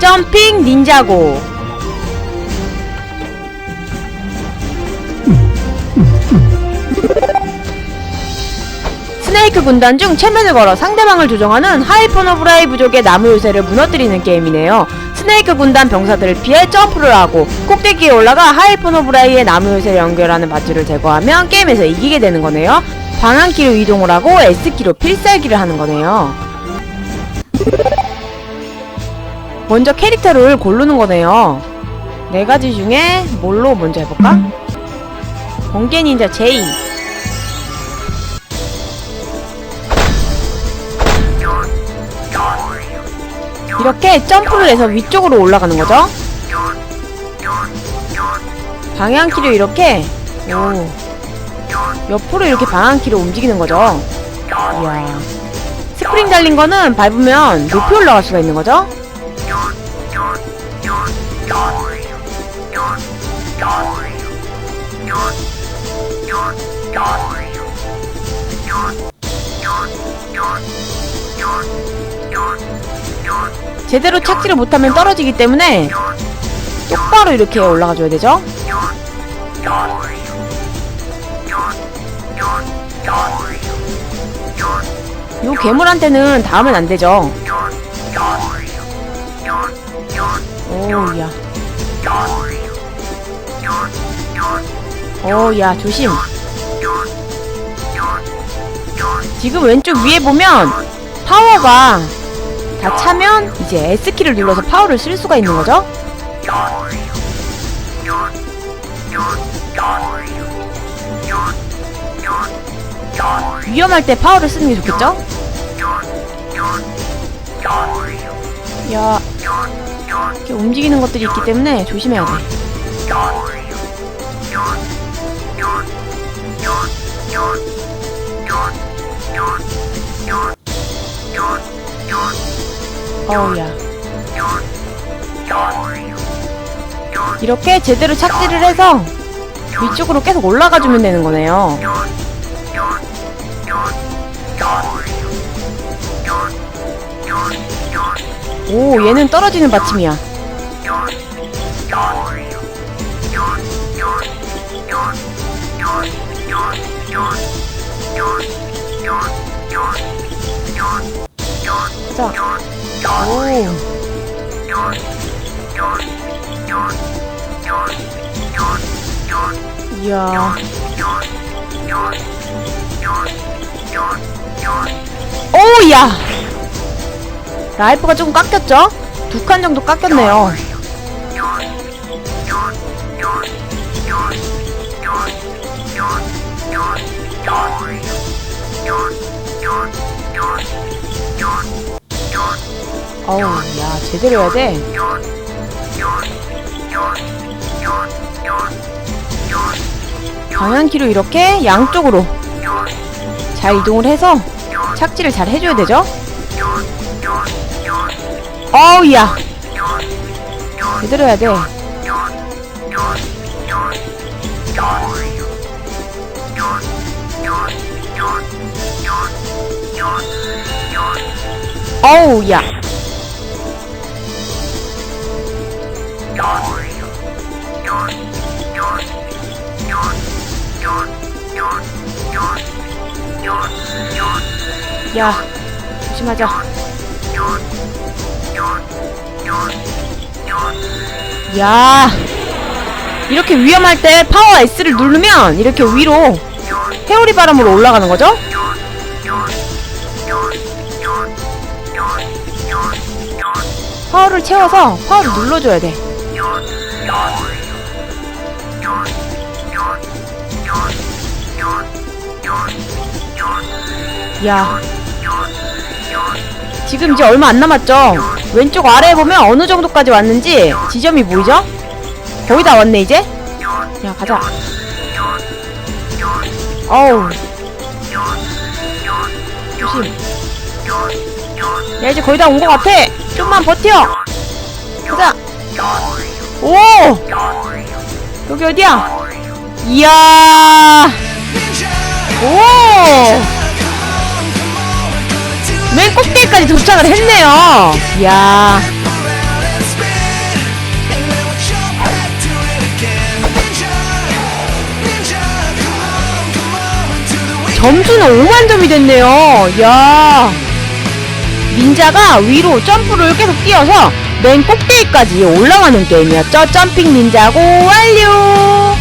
점핑 닌자고 스네이크 군단 중 체면을 걸어 상대방을 조종하는 하이퍼너브라이 부족의 나무 요새를 무너뜨리는 게임이네요. 스네이크 군단 병사들을 피해 점프를 하고 꼭대기에 올라가 하이퍼너브라이의 나무 요새를 연결하는 밧줄을 제거하면 게임에서 이기게 되는 거네요. 방향키로 이동을 하고 S키로 필살기를 하는 거네요. 먼저 캐릭터를 고르는 거네요. 네 가지 중에 뭘로 먼저 해볼까? 번개 닌자 제이. 이렇게 점프를 해서 위쪽으로 올라가는 거죠. 방향키로 이렇게 오 옆으로 이렇게 방향키로 움직이는 거죠. 이야 스프링 달린 거는 밟으면 높이 올라갈 수가 있는 거죠. 제대로 착지를 못하면 떨어지기 때문에 똑바로 이렇게 올라가줘야 되죠. 요 괴물한테는 닿으면 안 되죠. 오야. 오야 조심. 지금 왼쪽 위에 보면 파워가 다 차면 이제 S키를 눌러서 파워를 쓸 수가 있는 거죠. 위험할 때 파워를 쓰는 게 좋겠죠? 야, 이렇게 움직이는 것들이 있기 때문에 조심해야 돼. 어우야. 이렇게 제대로 착지를 해서 위쪽으로 계속 올라가주면 되는 거네요. 오, 얘는 떨어지는 받침이야. 자, 오. 이야. 오 야! 라이프가 조금 깎였죠? 두 칸 정도 깎였네요. 어우, 야, 제대로 해야 돼. 방향키로 이렇게 양쪽으로 잘 이동을 해서 착지를 잘 해줘야 되죠? 어우, 야! 제대로 해야 돼. 어우, 야! 야, 조심하자. 야, 이렇게 위험할 때 파워 S를 누르면 이렇게 위로 회오리 바람으로 올라가는 거죠? 파워를 채워서 파워를 눌러줘야 돼. 야. 지금 이제 얼마 안 남았죠? 왼쪽 아래에 보면 어느 정도까지 왔는지 지점이 보이죠? 거의 다 왔네 이제? 야 가자. 어우. 조심. 야 이제 거의 다 온 것 같아. 좀만 버텨. 가자. 오! 여기 어디야? 이야! 오 여기까지 도착을 했네요. 이야. 점수는 5만 점이 됐네요. 이야. 닌자가 위로 점프를 계속 뛰어서 맨 꼭대기까지 올라가는 게임이었죠. 점핑 닌자고 완료!